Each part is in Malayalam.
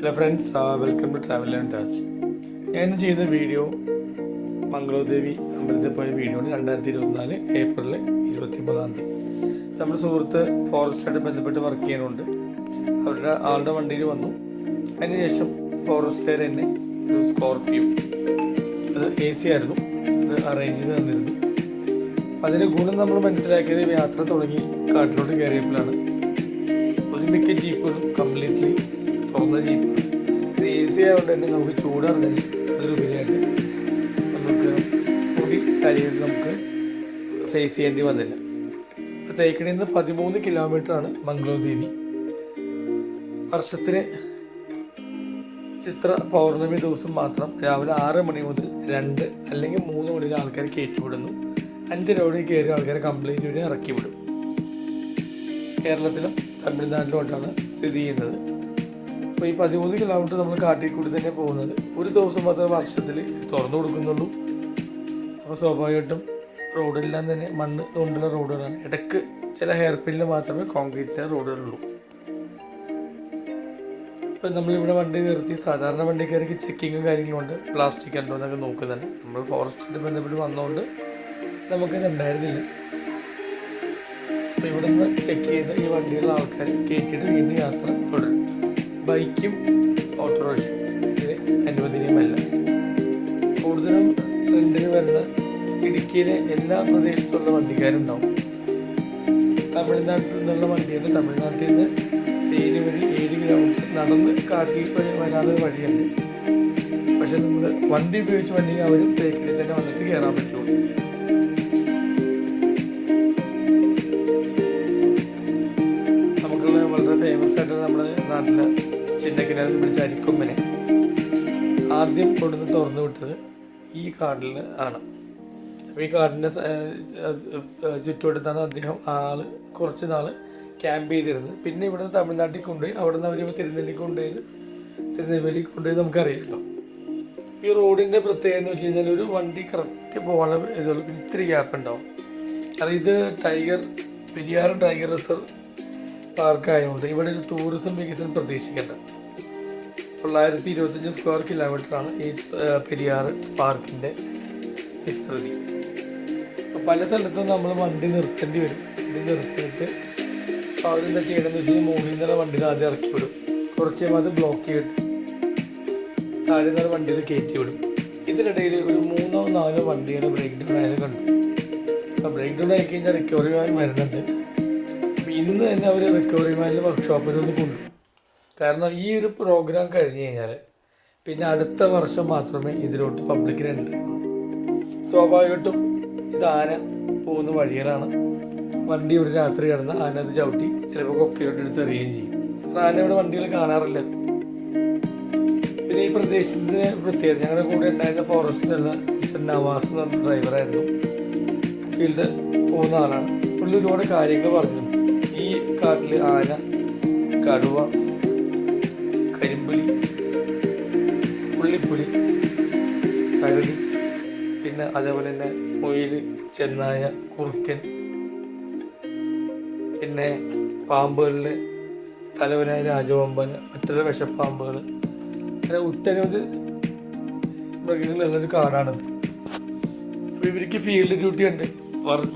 Hello friends welcome to travel and touch ഞാൻ ഇന്ന് ചെയ്യുന്ന വീഡിയോ മംഗളോദേവി അമ്പലത്തിൽ പോയ വീഡിയോ ആണ്. രണ്ടായിരത്തി ഇരുപത്തിനാല് ഏപ്രിൽ ഇരുപത്തി മൂന്നാം തീയതി. നമ്മുടെ സുഹൃത്ത് ഫോറസ്റ്റായിട്ട് ബന്ധപ്പെട്ട് വർക്ക് ചെയ്യുന്നുണ്ട്. അവരുടെ ആളുടെ വണ്ടിയിൽ വന്നു. അതിനുശേഷം ഫോറസ്റ്റുകാർ തന്നെ ഒരു സ്കോർപ്പിയോ അത് എ സി ആയിരുന്നു. അത് അറേഞ്ച് ചെയ്ത് തന്നിരുന്നു. അതിന്റെ ഗുണം നമ്മൾ മനസ്സിലാക്കിയത് യാത്ര തുടങ്ങി കാട്ടിലോട്ട് കയറിയപ്പോഴാണ്. ഒരു മിക്ക ജീപ്പുകളും കംപ്ലീറ്റ്ലി തുറന്ന സി ആയതുകൊണ്ട് തന്നെ നമുക്ക് ചൂടറിഞ്ഞാൽ അതിലുപരിയായിട്ട് നമുക്ക് പൊടി കാര്യങ്ങൾ നമുക്ക് ഫേസ് ചെയ്യേണ്ടി വന്നില്ല. അപ്പോൾ തേക്കടിയിൽ നിന്ന് പതിമൂന്ന് കിലോമീറ്ററാണ് മംഗളൂദേവി വർഷത്തിലെ ചിത്ര പൗർണമി ദിവസം മാത്രം രാവിലെ ആറ് മണി മുതൽ രണ്ട് അല്ലെങ്കിൽ മൂന്ന് മണിയിൽ ആൾക്കാർ കയറ്റിവിടുന്നു. അഞ്ച് റോഡിൽ കയറിയ ആൾക്കാരെ കംപ്ലീറ്റ് ചെയ്ത് ഇറക്കി വിടും കേരളത്തിലും തമിഴ്നാട്ടിലോട്ടാണ് സ്ഥിതി ചെയ്യുന്നത്. അപ്പോൾ ഈ പതിമൂന്ന് കിലോമീറ്റർ നമ്മൾ കാട്ടിൽ കൂടി തന്നെ പോകുന്നത്. ഒരു ദിവസം മാത്രമേ വർഷത്തിൽ തുറന്നു കൊടുക്കുന്നുള്ളൂ. അപ്പോൾ സ്വാഭാവികമായിട്ടും റോഡെല്ലാം തന്നെ മണ്ണ് കൊണ്ടുള്ള റോഡുകളാണ് ഇടയ്ക്ക് ചില ഹെയർ പിന്നിൽ മാത്രമേ കോൺക്രീറ്റ് റോഡുകളുള്ളൂ ഇപ്പം നമ്മളിവിടെ വണ്ടി നിർത്തി സാധാരണ വണ്ടി വണ്ടിക്കാർക്ക് ചെക്കിങ്ങും കാര്യങ്ങളുണ്ട് പ്ലാസ്റ്റിക് ഉണ്ടോ. എന്നൊക്കെ നോക്കുന്നുണ്ട് നമ്മൾ ഫോറസ്റ്റിന്റെ ബന്ധപ്പെട്ട് വന്നതുകൊണ്ട് നമുക്കത് ഉണ്ടായിരുന്നില്ല. അപ്പോൾ ഇവിടെ നിന്ന് ചെക്ക് ചെയ്ത് ഈ വണ്ടിയുള്ള ആൾക്കാർ കയറ്റിയിട്ട് വീണ്ടും യാത്ര തുടരും. ബൈക്കും ഓട്ടോറിക്ഷയും ഇത് അനുവദനീയമല്ല. കൂടുതലും ട്രെൻഡിന് വരുന്ന ഇടുക്കിയിലെ എല്ലാ പ്രദേശത്തുള്ള വണ്ടിക്കാരുണ്ടാവും. തമിഴ്നാട്ടിൽ നിന്നുള്ള വണ്ടിയാണ്. തമിഴ്നാട്ടിൽ നിന്ന് തേനി വഴി ഏഴ് കിലോമീറ്റർ നടന്ന് കാട്ടിൽ വഴി വരാതെ വഴിയുണ്ട്. പക്ഷെ നമ്മൾ വണ്ടി ഉപയോഗിച്ച് വണ്ടി അവർ തേക്കിൽ തന്നെ വന്നിട്ട് കയറാൻ പറ്റുള്ളൂ. നാട്ടിലെ ചിന്നക്കിനാൽ പിടിച്ച അരിക്കൊമ്പനെ ആദ്യം കൊടുന്ന് തുറന്നു വിട്ടത് ഈ കാട്ടിൽ ആണ്. അപ്പോൾ ഈ കാടിന്റെ ചുറ്റുവട്ടത്താണ് അദ്ദേഹം ആൾ കുറച്ച് നാൾ ക്യാമ്പ് ചെയ്തിരുന്നത്. പിന്നെ ഇവിടുന്ന് തമിഴ്നാട്ടിൽ കൊണ്ടുപോയി അവിടെ നിന്ന് അവർ തിരുനെല്ലി കൊണ്ടുപോയത് തിരുനെല്ലി കൊണ്ടുപോയി നമുക്കറിയാമല്ലോ ഈ റോഡിന്റെ പ്രത്യേകത എന്ന് വെച്ച് കഴിഞ്ഞാൽ ഒരു വണ്ടി കറക്റ്റ് പോകണം ഇതുള്ളൂ ഇത്തിരി ഗ്യാപ്പ് ഉണ്ടാവും. കാരണം ഇത് ടൈഗർ പെരിയാർ ടൈഗർ റിസർവ് പാർക്കായതുകൊണ്ട് ഇവിടെ ഒരു ടൂറിസം വികസനം പ്രതീക്ഷിക്കേണ്ട. തൊള്ളായിരത്തി ഇരുപത്തഞ്ച് സ്ക്വയർ കിലോമീറ്ററാണ് ഈ പെരിയാർ പാർക്കിന്റെ വിസ്തൃതി. പല സ്ഥലത്തും നമ്മൾ വണ്ടി നിർത്തേണ്ടി വരും. വണ്ടി നിർത്തിയിട്ട് അവരെന്താ ചെയ്യണമെന്ന് വെച്ച് കഴിഞ്ഞാൽ മുകളിൽ നിന്നുള്ള വണ്ടിയിൽ ആദ്യം ഇറക്കി വിടും കുറച്ച് അത് ബ്ലോക്ക് ചെയ്തിട്ട് താഴെ നിന്നുള്ള വണ്ടിയിൽ കയറ്റി വിടും ഇതിനിടയിൽ ഒരു മൂന്നോ നാലോ വണ്ടികൾ ബ്രേക്ക് ഡൗൺ ആയത് കണ്ടു. അപ്പോൾ ബ്രേക്ക് ഡൗൺ ആയി കഴിഞ്ഞാൽ റിക്കവറി വരുന്നുണ്ട്. ഇന്ന് തന്നെ അവർ റിക്കവറി മാനിലെ വർക്ക്ഷോപ്പിൽ ഒന്ന് കൊണ്ടു കാരണം ഈ ഒരു പ്രോഗ്രാം കഴിഞ്ഞ് കഴിഞ്ഞാൽ പിന്നെ അടുത്ത വർഷം മാത്രമേ ഇതിലോട്ട് പബ്ലിക്കിന് എൻട്രി ഉള്ളൂ സ്വാഭാവികമായിട്ടും ഇത് ആന പോകുന്ന വഴികളാണ്. വണ്ടി ഇവിടെ രാത്രി കിടന്ന് ആന അത് ചവിട്ടി ചിലപ്പോൾ കൊക്കയിലോട്ട് എടുത്ത് എറിയുകയും ചെയ്യും. കാരണം ആന ഇവിടെ വണ്ടികൾ കാണാറില്ല. പിന്നെ ഈ പ്രദേശത്തിന് പ്രത്യേകത ഞങ്ങളുടെ കൂടെ ഉണ്ടായിരുന്ന ഫോറസ്റ്റിൽ നിന്ന് മിസ്റ്റർ നവാസ് എന്ന് പറഞ്ഞ ഡ്രൈവറായിരുന്നു ഫീൽഡ് പോകുന്ന ആളാണ്. പുള്ളി ഒരുപാട് കാര്യങ്ങൾ പറഞ്ഞു. കാട്ടിൽ ആന കടുവ കരിമ്പുലി പുള്ളിപ്പുലി കരടി പിന്നെ അതേപോലെ തന്നെ മുയിൽ ചെന്നായ കുറുക്കൻ പിന്നെ പാമ്പുകളിൽ തലവനായ രാജവമ്പന് മറ്റുള്ള വിഷപ്പാമ്പുകൾ അങ്ങനെ ഒട്ടനവധി മൃഗങ്ങളുള്ളൊരു കാടാണത്. അപ്പോൾ ഇവർക്ക് ഫീൽഡ് ഡ്യൂട്ടി ഉണ്ട്.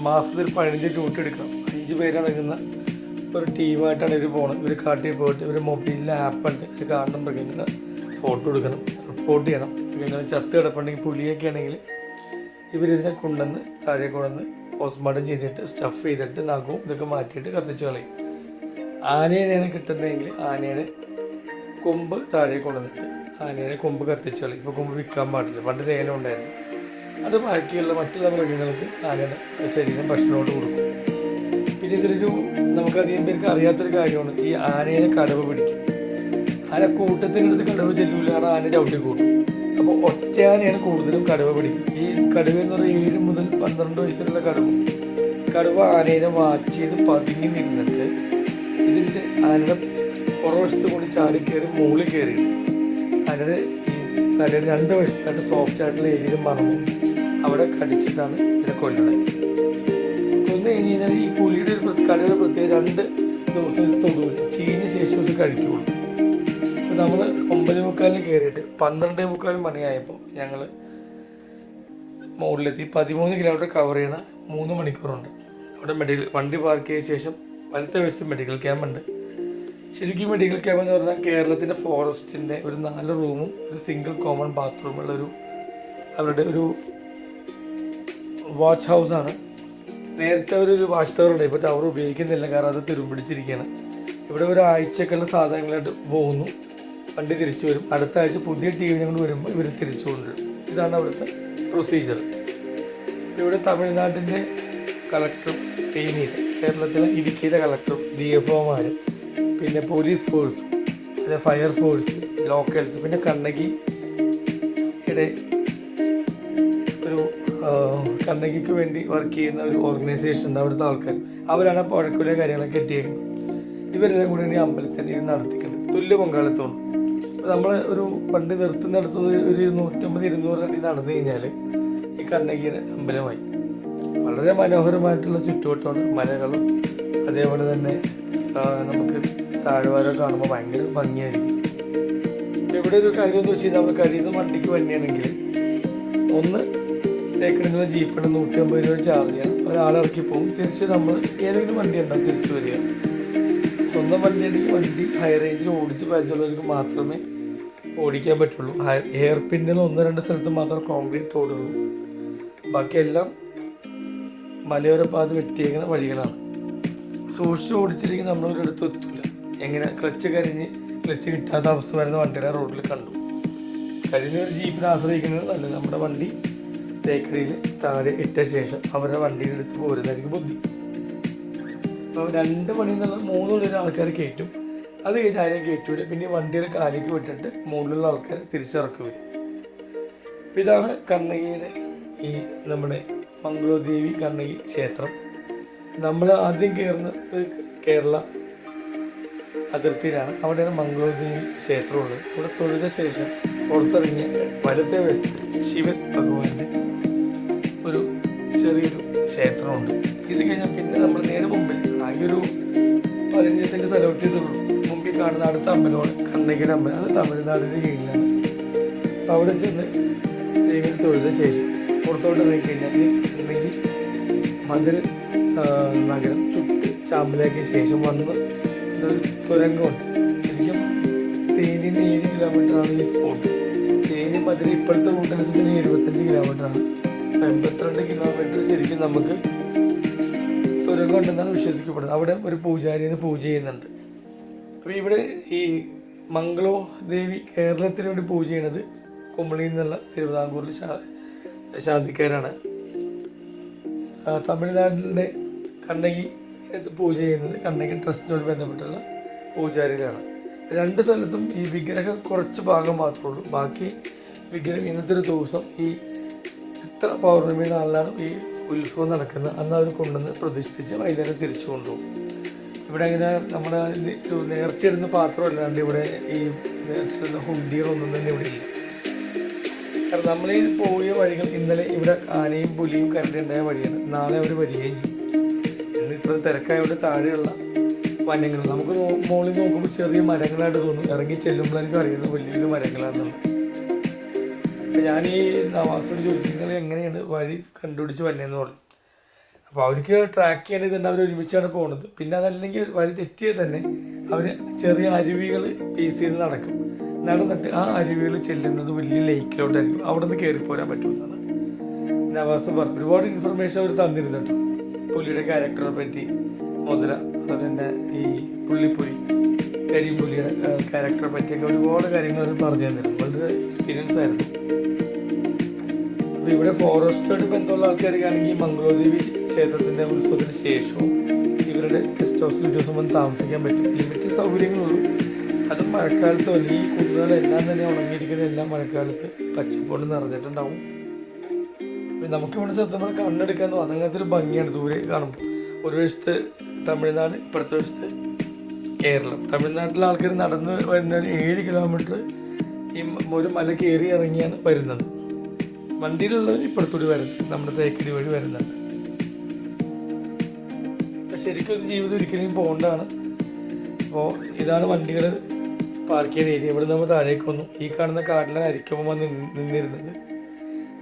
മാസത്തിൽ പതിനഞ്ച് ഡ്യൂട്ടി എടുക്കണം. അഞ്ച് പേരടങ്ങുന്ന ഒരു ടീമായിട്ടാണ് ഇവർ പോകുന്നത് ഇവർ കാട്ടിൽ പോയിട്ട് ഇവർ മൊബൈലിൽ ആപ്പുണ്ട് ഇത് കാണുന്ന മൃഗങ്ങളെ ഫോട്ടോ എടുക്കണം റിപ്പോർട്ട് ചെയ്യണം. മൃഗങ്ങൾ ചത്ത് കിടപ്പുണ്ടെങ്കിൽ പുലിയൊക്കെ ആണെങ്കിൽ ഇവരിതിനെ കൊണ്ടുവന്ന് താഴെ കൊണ്ടുവന്ന് പോസ്റ്റ്മോർട്ടം ചെയ്തിട്ട് സ്റ്റഫ് ചെയ്തിട്ട് നഖവും ഇതൊക്കെ മാറ്റിയിട്ട് കത്തിച്ച് കളയും. ആനേനെയാണ് കിട്ടുന്നതെങ്കിൽ ആനേനെ കൊമ്പ് താഴെ കൊണ്ടുവന്നിട്ട് ആനേനെ കൊമ്പ് കത്തിച്ച് കളയും. ഇപ്പോൾ കൊമ്പ് വിൽക്കാൻ പാടില്ല. പണ്ട് ലേലം ഉണ്ടായിരുന്നു അത് ബാക്കിയുള്ള മറ്റുള്ള മൃഗങ്ങൾക്ക് ആനയുടെ ശരീരം ഭക്ഷണമായിട്ട് കൊടുക്കും. പിന്നെ ഇതിലൊരു നമുക്കധികം പേർക്ക് അറിയാത്തൊരു കാര്യമാണ് ഈ ആനയെ കടവ് പിടിക്കും. ആന കൂട്ടത്തിനടുത്ത് കടവ് ചെല്ലൂല ആന ചവിട്ടി കൂട്ടും. അപ്പോൾ ഒറ്റയാനയാണ് കൂടുതലും കടുവ പിടിക്കും. ഈ കടുവ എന്ന് പറയുന്നത് ഏഴ് മുതൽ പന്ത്രണ്ട് വയസ്സിലുള്ള കടുവ. കടുവ ആനേനെ വാച്ച് ചെയ്ത് പതുങ്ങി നിന്നിട്ട് ഇതിന്റെ ആനയുടെ പുറവശത്ത് കൂടി ചാടി കയറി മുകളിൽ കയറിയിട്ട് ആനയുടെ ഈ തലയുടെ രണ്ട് വശത്തായിട്ട് സോഫ്റ്റ് ആയിട്ടുള്ള ഏരിയയിൽ മറന്നു. അവിടെ കടിച്ചിട്ടാണ് ഇതിനെ കൊല്ലുന്നത്. കഴിഞ്ഞ് കഴിഞ്ഞാൽ ഈ പുലിയുടെ ഒരു കടയുടെ പ്രത്യേക രണ്ട് ദിവസം തൊടുവില്ല ചീഞ്ഞ ശേഷം ഇത് കഴിക്കുള്ളൂ. നമ്മൾ ഒമ്പത് മുക്കാലിന് കയറിയിട്ട് പന്ത്രണ്ട് മുക്കാൽ മണിയായപ്പോൾ ഞങ്ങൾ മുകളിലെത്തി പതിമൂന്ന് കിലോമീറ്റർ കവർ ചെയ്യണ മൂന്ന് മണിക്കൂറുണ്ട്. അവിടെ മെഡിക്കൽ വണ്ടി പാർക്ക് ചെയ്ത ശേഷം വലത്തെ വശത്ത് മെഡിക്കൽ ക്യാമ്പുണ്ട് ശരിക്കും മെഡിക്കൽ ക്യാമ്പ് എന്ന് പറഞ്ഞാൽ കേരളത്തിന്റെ ഫോറസ്റ്റിന്റെ ഒരു നാല് റൂമും ഒരു സിംഗിൾ കോമൺ ബാത്റൂമുള്ള ഒരു അവരുടെ ഒരു വാച്ച് ഹൗസാണ് നേരത്തെ ഒരു ഒരു ടവറുണ്ട് ഇപ്പോൾ ടവർ ഉപയോഗിക്കുന്നില്ല. കാരണം അത് തുരുമ്പിടിച്ചിരിക്കുകയാണ്. ഇവിടെ ഒരു ആഴ്ചക്കുള്ള സാധനങ്ങളായിട്ട് പോകുന്നു. വണ്ടി തിരിച്ചു വരും. അടുത്ത ആഴ്ച പുതിയ ടി വി ഞങ്ങൾ വരുമ്പോൾ ഇവർ തിരിച്ചു കൊണ്ടുവരും. ഇതാണ് അവിടുത്തെ പ്രൊസീജിയർ ഇവിടെ തമിഴ്നാട്ടിന്റെ കളക്ടറും തേനിയിലെ കേരളത്തിലെ ഇടുക്കിയിലെ കളക്ടറും ഡി എഫ് ഒമാരും പിന്നെ പോലീസ് ഫോഴ്സ് പിന്നെ ഫയർ ഫോഴ്സ് ലോക്കൽസ് പിന്നെ കണ്ണകി ഇടെ ഒരു കണ്ണകിക്ക് വേണ്ടി വർക്ക് ചെയ്യുന്ന ഒരു ഓർഗനൈസേഷൻ ഉണ്ട് അവിടുത്തെ ആൾക്കാർ അവരാണ് പുഴക്കുല കാര്യങ്ങളൊക്കെ എത്തിയേക്കുന്നത്. ഇവരെല്ലാം കൂടി ഈ അമ്പലത്തിൽ ഇത് നടത്തിക്കുന്നത് തുല്യ പങ്കാളിത്തമാണ്. നമ്മൾ ഒരു വണ്ടി നിർത്തുന്നിടത്ത് ഒരു നൂറ്റമ്പത് ഇരുന്നൂറ് അടി നടന്നു കഴിഞ്ഞാൽ ഈ കണ്ണകിയുടെ അമ്പലമായി. വളരെ മനോഹരമായിട്ടുള്ള ചുറ്റുവട്ടമാണ്. മലകളും അതേപോലെ തന്നെ നമുക്ക് താഴ്വാരം കാണുമ്പോൾ ഭയങ്കര ഭംഗിയായിരിക്കും. ഇവിടെ ഒരു കാര്യം എന്ന് വെച്ച് കഴിഞ്ഞാൽ നമ്മൾ കഴിയുന്ന വണ്ടിക്ക് വണ്ടിയാണെങ്കിൽ ഒന്ന് തേക്കടിക്കുന്ന ജീപ്പിന് നൂറ്റി അമ്പത് രൂപ ചാർജ് ചെയ്യാം. ഒരാളിറക്കി പോകും തിരിച്ച് നമ്മൾ ഏതെങ്കിലും വണ്ടി ഉണ്ടാവും തിരിച്ച് വരിക. സ്വന്തം വണ്ടി ഉണ്ടെങ്കിൽ വണ്ടി ഹൈ റേഞ്ചിൽ ഓടിച്ച് പരിചയമുള്ളവർക്ക് മാത്രമേ ഓടിക്കാൻ പറ്റുള്ളൂ. ഹെയർ പിന്നിൽ ഒന്ന് രണ്ട് സ്ഥലത്ത് മാത്രം കോൺക്രീറ്റ് റോഡുള്ളൂ ബാക്കിയെല്ലാം മലയോര പാത വെട്ടിയേക്കുന്ന വഴികളാണ്. സൂക്ഷിച്ച് ഓടിച്ചില്ലെങ്കിൽ നമ്മളൊരിടത്ത് എത്തൂല. എങ്ങനെ ക്ലച്ച് കരിഞ്ഞ് ക്ലച്ച് കിട്ടാത്ത അവസ്ഥ വരുന്ന വണ്ടിയുടെ റോഡിൽ കണ്ടു. കഴിഞ്ഞ ഒരു ജീപ്പിനെ ആശ്രയിക്കുന്നത് നല്ലത്. നമ്മുടെ വണ്ടി തേക്കടിയിൽ താഴെ ഇട്ട ശേഷം അവരുടെ വണ്ടിയിൽ എടുത്ത് പോരുന്നതായിരിക്കും ബുദ്ധി. അപ്പോൾ രണ്ട് മണി എന്നുള്ള മൂന്ന് മണി ആൾക്കാർ കയറ്റും. അത് കഴിഞ്ഞ് ആരെയും കയറ്റൂല. പിന്നെ വണ്ടിയുടെ കാലേക്ക് വിട്ടിട്ട് മുകളിലുള്ള ആൾക്കാർ തിരിച്ചിറക്കി വരും ഇതാണ് കണ്ണകിയുടെ ഈ നമ്മുടെ മംഗളോദേവി കണ്ണകി ക്ഷേത്രം. നമ്മൾ ആദ്യം കയറുന്നത് കേരള അതിർത്തിയിലാണ്. അവിടെയാണ് മംഗളോദേവി ക്ഷേത്രമുള്ളത് ഇവിടെ തൊഴുത ശേഷം പുറത്തിറങ്ങിയ വലത്തെ വശത്ത് ശിവൻ ഭഗവാന്റെ ചെറിയൊരു ക്ഷേത്രമുണ്ട്. ഇത് കഴിഞ്ഞാൽ പിന്നെ നമ്മൾ നേരെ മുമ്പിൽ ആകെ ഒരു പതിനഞ്ച് സെന്റ് സ്ഥലം ഇട്ടിട്ടുള്ളൂ മുമ്പിൽ കാണുന്ന അടുത്ത അമ്പലമാണ് കണ്ണകിയുടെ അമ്പലം. അത് തമിഴ്നാടിന്റെ കീഴിലാണ്. അപ്പോൾ അവിടെ ചെന്ന് ദൈവം തൊഴുത ശേഷം പുറത്തോട്ട് പോയി കഴിഞ്ഞാൽ കണ്ണകി മധുര നഗരം ചുറ്റി ചാമ്പലാക്കിയ ശേഷം വന്ന് ഒരു തുരങ്കമുണ്ട്. ശരിക്കും തേനി ഏഴ് കിലോമീറ്ററാണ് ഈ സ്പോട്ട് തേനി മധുര ഇപ്പോഴത്തെ റൂട്ടനുസരിച്ച് എഴുപത്തഞ്ച് കിലോമീറ്ററാണ് എൺപത്തിരണ്ട് കിലോമീറ്റർ ശരിക്കും നമുക്ക് തുരങ്കം വിശ്വസിക്കപ്പെടുന്നത്. അവിടെ ഒരു പൂജാരിന്ന് പൂജ ചെയ്യുന്നുണ്ട്. അപ്പോൾ ഇവിടെ ഈ മംഗളോ ദേവി കേരളത്തിന് വേണ്ടി പൂജ ചെയ്യണത് കുമ്പളിയിൽ നിന്നുള്ള തിരുവിതാംകൂറിൽ ശാ ശാന്തിക്കാരാണ്. തമിഴ്നാട്ടിലെ കണ്ണകി പൂജ ചെയ്യുന്നത് കണ്ണകി ട്രസ്റ്റിനോട് ബന്ധപ്പെട്ടുള്ള പൂജാരികളാണ്. രണ്ട് സ്ഥലത്തും ഈ വിഗ്രഹം കുറച്ച് ഭാഗം മാത്രമേ ഉള്ളൂ. ബാക്കി വിഗ്രഹം ഇന്നത്തെ ഒരു ദിവസം ഈ ചിത്ര പൗർണമി നാളിലാണ് ഈ ഉത്സവം നടക്കുന്നത്. അന്ന് അത് കൊണ്ടുവന്ന് പ്രതിഷ്ഠിച്ച് വൈകുന്നേരം തിരിച്ചു കൊണ്ടുപോകും. ഇവിടെ ഇങ്ങനെ നമ്മുടെ നേർച്ചയിടുന്ന പാത്രം അല്ലാണ്ട് ഇവിടെ ഈ നേർച്ചയിടുന്ന ഹുണ്ടികളൊന്നും തന്നെ ഇവിടെ ഇല്ല. കാരണം നമ്മൾ ഈ പോയ വഴികൾ ഇന്നലെ ഇവിടെ ആനയും പുലിയും കരടി ഉണ്ടായ വഴിയാണ്. നാളെ അവർ വരികയും ചെയ്യും. ഇന്ന് ഇത്ര തിരക്കായവിടെ താഴെയുള്ള വനങ്ങൾ നമുക്ക് മുകളിൽ നോക്കുമ്പോൾ ചെറിയ മരങ്ങളായിട്ട് തോന്നും. ഇറങ്ങി ചെല്ലുമ്പോഴായിരിക്കും അറിയുന്നത് വലിയൊരു വലിയ മരങ്ങളാണെന്നുള്ളത്. അപ്പം ഞാൻ ഈ നവാസോട് നിങ്ങൾ എങ്ങനെയാണ് വഴി കണ്ടുപിടിച്ച് വന്നതെന്ന് പറഞ്ഞു? അപ്പോൾ അവർക്ക് ട്രാക്ക് ചെയ്യേണ്ടത് അവർ ഒരുമിച്ചാണ് പോകുന്നത് പിന്നെ അതല്ലെങ്കിൽ വഴി തെറ്റിയത് തന്നെ അവർ ചെറിയ അരുവികൾ ബേസ് ചെയ്ത് നടക്കും. നടന്നിട്ട് ആ അരുവികൾ ചെല്ലുന്നത് വലിയ ലേക്കിലോട്ടായിരിക്കും അവിടെ നിന്ന് കയറി പോരാൻ പറ്റുമെന്നാണ് നവാസ് പറഞ്ഞു ഒരുപാട് ഇൻഫർമേഷൻ അവർ തന്നിരുന്നിട്ടു പുലിയുടെ ക്യാരക്ടറെ പറ്റി മുതല അതുപോലെ തന്നെ ഈ പുള്ളിപ്പുലി കരിമ്പുലിയുടെ ക്യാരക്ടറെ പറ്റിയൊക്കെ ഒരുപാട് കാര്യങ്ങൾ അവർ പറഞ്ഞു തന്നിരുന്നു. വളരെ എക്സ്പീരിയൻസ് ആയിരുന്നു. അപ്പോൾ ഇവിടെ ഫോറസ്റ്റുമായിട്ട് ബന്ധമുള്ള ആൾക്കാർക്കാണെങ്കിൽ മംഗളോദേവി ക്ഷേത്രത്തിന്റെ ഉത്സവത്തിന് ശേഷവും ഇവരുടെ ഗസ്റ്റ് ഹൗസിൽ ഒരു ദിവസം വന്ന് താമസിക്കാൻ പറ്റും. ലിമിറ്റഡ് സൗകര്യങ്ങളുള്ളൂ. അത് മഴക്കാലത്ത് അല്ലെങ്കിൽ ഈ കുന്നുകളെല്ലാം തന്നെ ഉണങ്ങിയിരിക്കുന്ന എല്ലാം മഴക്കാലത്ത് പച്ചപ്പോട് നിറഞ്ഞിട്ടുണ്ടാവും. നമുക്കിവിടെ സത്യം പറഞ്ഞാൽ കണ്ണെടുക്കാൻ തോന്നുന്നു അങ്ങനത്തെ ഒരു ഭംഗിയാണ് ദൂരെ കാണുമ്പോൾ. ഒരു വശത്ത് തമിഴ്നാട് ഇപ്പുറത്തെ വശത്ത് കേരളം. തമിഴ്നാട്ടിലെ ആൾക്കാർ നടന്ന് വരുന്ന ഏഴ് കിലോമീറ്റർ ഈ ഒരു മല കയറി ഇറങ്ങിയാണ് വരുന്നത്. വണ്ടിയിലുള്ളവർ ഇപ്പുറത്തൂടി വരുന്നുണ്ട് നമ്മുടെ തേക്കടി വഴി വരുന്നുണ്ട് ശരിക്കും ഒരു ജീവിതം ഒരിക്കലും പോകേണ്ടതാണ് അപ്പോൾ ഇതാണ് വണ്ടികൾ പാർക്ക് ചെയ്യുന്ന ഏരിയ ഇവിടെ നമ്മൾ താഴേക്ക് വന്നു. ഈ കാണുന്ന കാട്ടിലാണ് അരിക്കുമ്പോൾ വന്ന് നിന്നിരുന്നത്.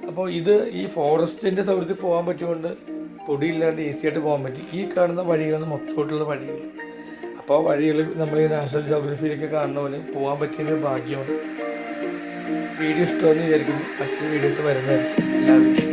അപ്പോൾ ഇത് ഈ ഫോറസ്റ്റിന്റെ സൗകര്യത്തിൽ പോകാൻ പറ്റുകൊണ്ട് പൊടിയില്ലാണ്ട് ഈസി ആയിട്ട് പോകാൻ പറ്റി. ഈ കാണുന്ന വഴികളാണ് മൊത്തമായിട്ടുള്ള വഴികൾ. അപ്പോൾ വഴികൾ നമ്മൾ ഈ നാഷണൽ ജോഗ്രഫിയിലൊക്കെ കാണുന്ന പോലെ പോകാൻ പറ്റിയൊരു ഭാഗ്യമാണ്. വീഡിയോ ഇഷ്ടമെന്ന് വിചാരിക്കുന്നു. മറ്റൊരു വീഡിയോ വരുന്നതായിരിക്കും. യു